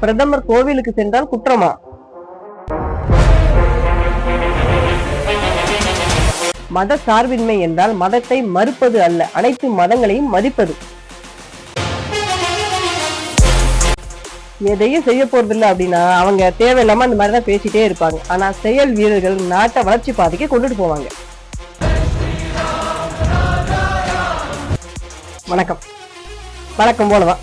பிரதமர் கோவிலுக்கு சென்றால் குற்றமா? மத சார்பின்மை என்றால் மதத்தை மறுப்பது அல்ல அனைத்து மதங்களையும் மதிப்பது. எதையும் செய்ய போறதில்ல அப்படின்னா அவங்க தேவையில்லாம அந்த மாதிரிதான் பேசிட்டே இருப்பாங்க. ஆனா செயல் வீரர்கள் நாட்டை வளர்ச்சி பாதைக்கு கொண்டுட்டு போவாங்க. வணக்கம். வணக்கம் போலதான்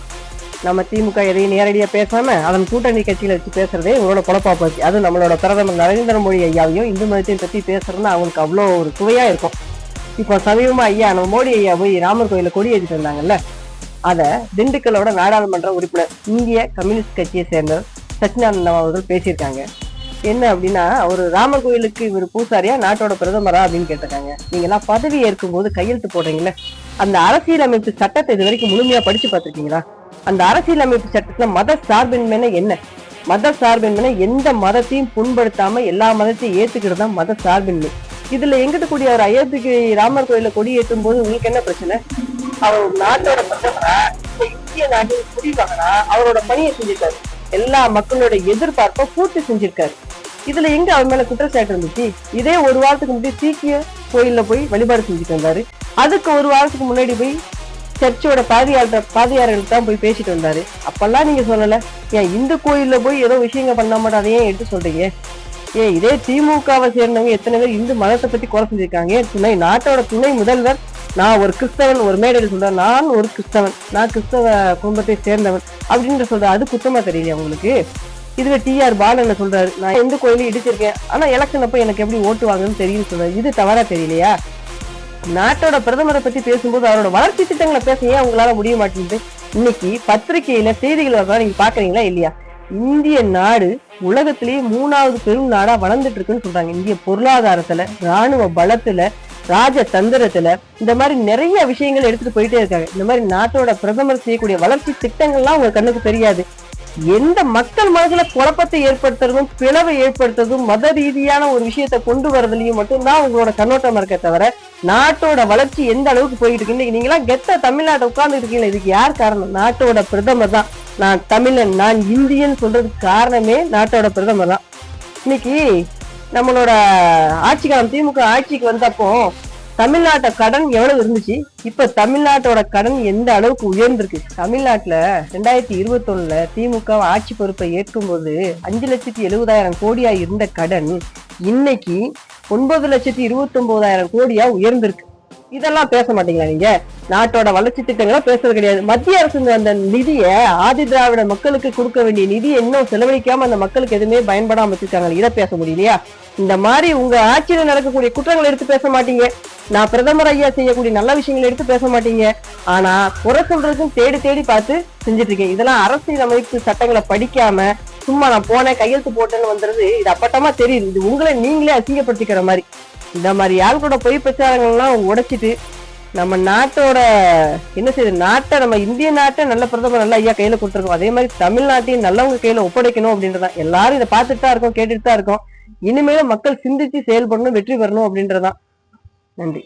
நம்ம திமுக எதையும் நேரடியாக பேசாமல் அதன் கூட்டணி கட்சியில் வச்சு பேசுறதே இவங்களோட குழப்பா போச்சு. நம்மளோட பிரதமர் நரேந்திர மோடி ஐயாவையும் இந்து மதத்தையும் பற்றி பேசுறதுன்னா அவங்களுக்கு அவ்வளோ ஒரு சுவையாக இருக்கும். இப்போ சமீபமாக ஐயா நம்ம மோடி ஐயா போய் ராமர் கோயிலில் கொடி ஏற்றிட்டு இருந்தாங்கல்ல அதை திண்டுக்கலோட நாடாளுமன்ற உறுப்பினர் இந்திய கம்யூனிஸ்ட் கட்சியை சேர்ந்த சச்சிதானந்தம் அவர்கள் பேசியிருக்காங்க. என்ன அப்படின்னா ஒரு ராமர் கோயிலுக்கு இவர் பூசாரியா நாட்டோட பிரதமரா அப்படின்னு கேட்டிருக்காங்க. நீங்க எல்லாம் பதவி ஏற்கும் போது கையெழுத்து போடுறீங்களே அந்த அரசியலமைப்பு சட்டத்தை இது வரைக்கும் முழுமையா படிச்சு பார்த்துருக்கீங்களா? அந்த அரசியலமைப்பு சட்டத்துல மத சார்பின்மைனா என்ன? மத சார்பின்மைனா எந்த மதத்தையும் புண்படுத்தாம எல்லா மதத்தையும் ஏத்துக்கிறது தான் மத சார்பின்மை. இதுல எங்கிட்ட கூடிய ஒரு அயோத்திக்கு ராமர் கோயில கொடி ஏற்றும் போது உங்களுக்கு என்ன பிரச்சனை? அவர் நாட்டோட பிரதமரா? இந்திய நாட்டின் குடிமகனா? அவரோட பணியை செஞ்சிருக்காரு. எல்லா மக்களோட எதிர்பார்ப்பை பூர்த்தி செஞ்சிருக்காரு. இதுல எங்க அவர் மேல குற்றச்சாட்டு இருந்துச்சு? இதே ஒரு வாரத்துக்கு முன்னாடி சீக்கிய கோயில்ல போய் வழிபாடு செஞ்சுட்டு வந்தாரு. அதுக்கு ஒரு வாரத்துக்கு முன்னாடி போய் சர்ச்சோட பாதியாளர் பாதியாரர்கள் தான் போய் பேசிட்டு வந்தாரு. அப்பெல்லாம் நீங்க சொல்லல. ஏன் இந்து கோயில்ல போய் ஏதோ விஷயங்கள் பண்ண மாட்டோம் அதை ஏன் எடுத்து சொல்றீங்க? ஏன் இதே திமுகவை சேர்ந்தவங்க எத்தனை பேர் இந்து மதத்தை பத்தி குறை செஞ்சிருக்காங்க? துணை நாட்டோட துணை முதல்வர் நான் ஒரு கிறிஸ்தவன் ஒரு மேடையில் சொல்றேன். நான் ஒரு கிறிஸ்தவன். நான் கிறிஸ்தவ குடும்பத்தை சேர்ந்தவன் அப்படின்ற சொல்ற அது குத்தமா தெரியலையா உங்களுக்கு? இதுல டிஆர் பாலன் சொல்றாரு. நான் எந்த கோயிலையும் இடிச்சிருக்கேன். ஆனா எலெக்ஷன் அப்ப எனக்கு எப்படி ஓட்டு வாங்கன்னு தெரியும் சொல்றாரு. இது தவறா தெரியலையா? நாட்டோட பிரதமரை பத்தி பேசும்போது அவரோட வளர்ச்சி திட்டங்களை பேச ஏன் உங்களால முடிய மாட்டேங்குது? இன்னைக்கு பத்திரிகையில செய்திகள் வரதா நீங்க பாக்குறீங்களா இல்லையா? இந்திய நாடு உலகத்திலேயே மூணாவது பெரும் நாடா வளர்ந்துட்டு இருக்குன்னு சொல்றாங்க. இந்திய பொருளாதாரத்துல ராணுவ பலத்துல ராஜ தந்திரத்துல இந்த மாதிரி நிறைய விஷயங்கள் எடுத்துட்டு போயிட்டே இருக்காங்க. இந்த மாதிரி நாட்டோட பிரதமர் செய்யக்கூடிய வளர்ச்சி திட்டங்கள்லாம் உங்க கண்ணுக்கு தெரியாது. எந்த மக்கள் மனதுல குழப்பத்தை ஏற்படுத்துறதும் பிளவை ஏற்படுத்துறதும் மத ரீதியான ஒரு விஷயத்தை கொண்டு வரதுலயும் மட்டும்தான் உங்களோட கண்ணோட்டம் இருக்க தவிர நாட்டோட வளர்ச்சி எந்த அளவுக்கு போயிட்டு இருக்கு? இன்னைக்கு நீங்களாம் கெத்த தமிழ்நாட்டை உட்கார்ந்து இருக்கீங்களா இதுக்கு யார் காரணம்? நாட்டோட பிரதமர் தான். நான் தமிழன் நான் இந்தியன் சொல்றதுக்கு காரணமே நாட்டோட பிரதமர் தான். இன்னைக்கு நம்மளோட ஆட்சி காலம் திமுக ஆட்சிக்கு வந்தப்போ தமிழ்நாட்டை கடன் எவ்வளவு இருந்துச்சு? இப்ப தமிழ்நாட்டோட கடன் எந்த அளவுக்கு உயர்ந்திருக்கு? தமிழ்நாட்டுல ரெண்டாயிரத்தி இருபத்தி ஒண்ணுல திமுக ஆட்சி பொறுப்பை ஏற்கும் போது அஞ்சு லட்சத்தி எழுபதாயிரம் கோடியா இருந்த கடன் இன்னைக்கு ஒன்பது லட்சத்தி இருபத்தி ஒன்பதாயிரம் கோடியா உயர்ந்திருக்கு. இதெல்லாம் பேச மாட்டீங்களா நீங்க? நாட்டோட வளர்ச்சி திட்டங்களை பேசுறது கிடையாது. மத்திய அரசு அந்த நிதியை ஆதி திராவிட மக்களுக்கு கொடுக்க வேண்டிய நிதி இன்னும் செலவழிக்காம அந்த மக்களுக்கு எதுவுமே பயன்படாம வச்சிருக்காங்க. இதை பேச முடியலையா? இந்த மாதிரி உங்க ஆட்சியில நடக்கக்கூடிய குற்றங்களை எடுத்து பேச மாட்டீங்க. நான் பிரதமர் ஐயா செய்யக்கூடிய நல்ல விஷயங்களை எடுத்து பேச மாட்டீங்க. ஆனா குறை சொல்றதுக்கும் தேடி தேடி பார்த்து செஞ்சுட்டு இருக்கேன் இதெல்லாம் அரசியல் அமைப்பு சட்டங்களை படிக்காம சும்மா நான் போனேன் கையெழுத்து போட்டேன்னு வந்துருது இது அப்பட்டமா தெரியுது. இது உங்களை நீங்களே அசிங்கப்படுத்திக்கிற மாதிரி. இந்த மாதிரி ஆள்களோட பொய் பிரச்சாரங்கள்லாம் உடைச்சிட்டு நம்ம நாட்டோட என்ன செய்யுது நாட்டை நம்ம இந்திய நாட்டை நல்ல பிரதமர் நல்லா ஐயா கையில கொடுத்துருக்கோம். அதே மாதிரி தமிழ்நாட்டையும் நல்லவங்க கையில ஒப்படைக்கணும் அப்படின்றதான் எல்லாரும் இதை பார்த்துட்டு தான் இருக்கோம் கேட்டுட்டு தான் இருக்கோம். இனிமேலும் மக்கள் சிந்திச்சு செயல்படணும் வெற்றி பெறணும் அப்படின்றதான் நன்றி.